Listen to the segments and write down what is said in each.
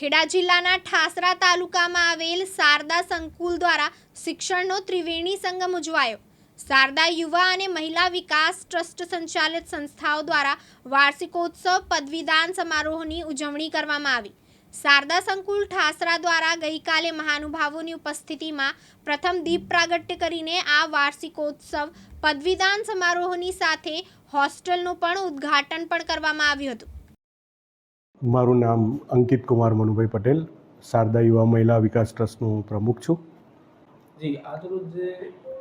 ખેડા જિલ્લાના ઠાસરા તાલુકામાં આવેલ શારદા સંકુલ દ્વારા શિક્ષણનો ત્રિવેણી સંગમ ઉજવાયો. શારદા યુવા અને મહિલા વિકાસ ટ્રસ્ટ સંચાલિત સંસ્થાઓ દ્વારા વાર્ષિકોત્સવ પદવીદાન સમારોહની ઉજવણી કરવામાં આવી. શારદા સંકુલ ઠાસરા દ્વારા ગઈકાલે મહાનુભાવોની ઉપસ્થિતિમાં પ્રથમ દીપ પ્રાગટ્ય કરીને આ વાર્ષિકોત્સવ પદવીદાન સમારોહની સાથે હોસ્ટેલનું પણ ઉદ્ઘાટન પણ કરવામાં આવ્યું હતું. મારું નામ અંકિત કુમાર મનુભાઈ પટેલ શારદા યુવા મહિલા વિકાસ ટ્રસ્ટનું પ્રમુખ છું. જી આજરોજ જે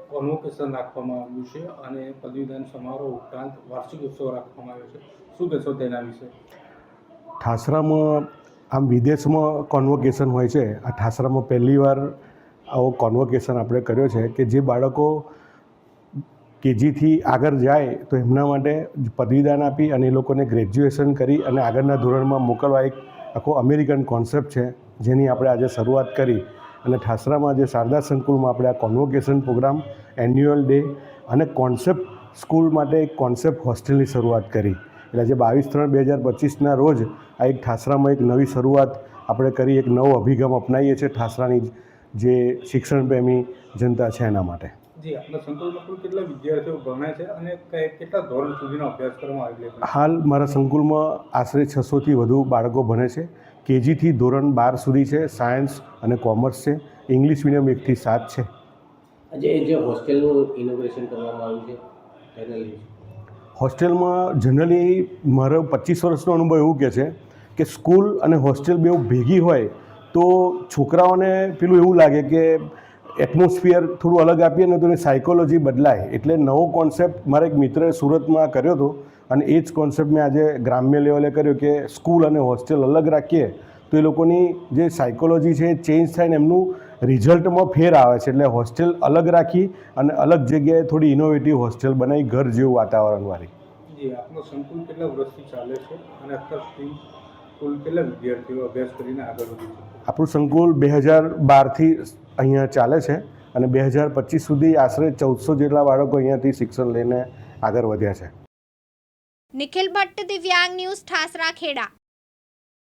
કોન્વોકેશન રાખવામાં આવ્યું છે અને પદવીદાન સમારોહ ઉપરાંત વાર્ષિક ઉત્સવ રાખવામાં આવ્યો છે શું કહેશો તેના વિશે? ઠાસરામાં આમ વિદેશમાં કોન્વોકેશન હોય છે. આ ઠાસરામાં પહેલીવાર આવો કોન્વોકેશન આપણે કર્યો છે કે જે બાળકો કેજીથી આગળ જાય તો એમના માટે પદવીદાન આપી અને એ લોકોને ગ્રેજ્યુએશન કરી અને આગળના ધોરણમાં મોકલવા એક આખો અમેરિકન કોન્સેપ્ટ છે, જેની આપણે આજે શરૂઆત કરી. અને ઠાસરામાં જે શારદા સંકુલમાં આપણે આ કોન્વોકેશન પ્રોગ્રામ એન્યુઅલ ડે અને કોન્સેપ્ટ સ્કૂલ માટે એક કોન્સેપ્ટ હોસ્ટેલની શરૂઆત કરી. એટલે આજે બાવીસ ત્રણ બે હજાર પચીસના રોજ આ એક ઠાસરામાં એક નવી શરૂઆત આપણે કરી, એક નવો અભિગમ અપનાવીએ છીએ ઠાસરાની જે શિક્ષણ પ્રેમી જનતા છે એના માટે. જી આપણા સંકુલમાં કુલ કેટલા વિદ્યાર્થીઓ ભણે છે અને કેટલા ધોરણ સુધીનો અભ્યાસ કરવામાં આવેલો છે? હાલ મારા સંકુલમાં આશરે છસોથી વધુ બાળકો ભણે છે. કેજીથી ધોરણ બાર સુધી છે સાયન્સ અને કોમર્સ છે. ઇંગ્લિશ મીડિયમ એકથી સાત છે. આજે જે હોસ્ટેલનું ઇનોગ્રેશન કરવામાં આવ્યું છે તેના હોસ્ટેલમાં જનરલી મારો પચીસ વર્ષનો અનુભવ એવું કહે છે કે સ્કૂલ અને હોસ્ટેલ બેઉ ભેગી હોય તો છોકરાઓને પેલું એવું લાગે કે એટમોસ્ફિયર થોડું અલગ આપીએ ને તો એની સાયકોલોજી બદલાય. એટલે નવો કોન્સેપ્ટ મારા એક મિત્રએ સુરતમાં કર્યો હતો અને એ જ કોન્સેપ્ટ મેં આજે ગ્રામ્ય લેવલે કર્યો કે સ્કૂલ અને હોસ્ટેલ અલગ રાખીએ તો એ લોકોની જે સાયકોલોજી છે એ ચેન્જ થાય ને એમનું રિઝલ્ટમાં ફેર આવે છે. એટલે હોસ્ટેલ અલગ રાખી અને અલગ જગ્યાએ થોડી ઇનોવેટિવ હોસ્ટેલ બનાવી ઘર જેવું વાતાવરણવાળી જી આપનો સંકુલ કેટલા વર્ષથી ચાલે છે અને અત્યાર કુલ કેટલા વિદ્યાર્થીઓ અભ્યાસ કરીને આગળ વધી છે? આપણું સંકુલ બે હજાર બારથી અહીંયા ચાલે છે અને બે હજાર પચીસ સુધી આશરે ચૌદસો જેટલા બાળકો અહીંયાથી શિક્ષણ લઈને આગળ વધ્યા છે. નિખિલ ભટ્ટ દિવ્યાંગ ન્યૂઝ ઠાસરા ખેડા.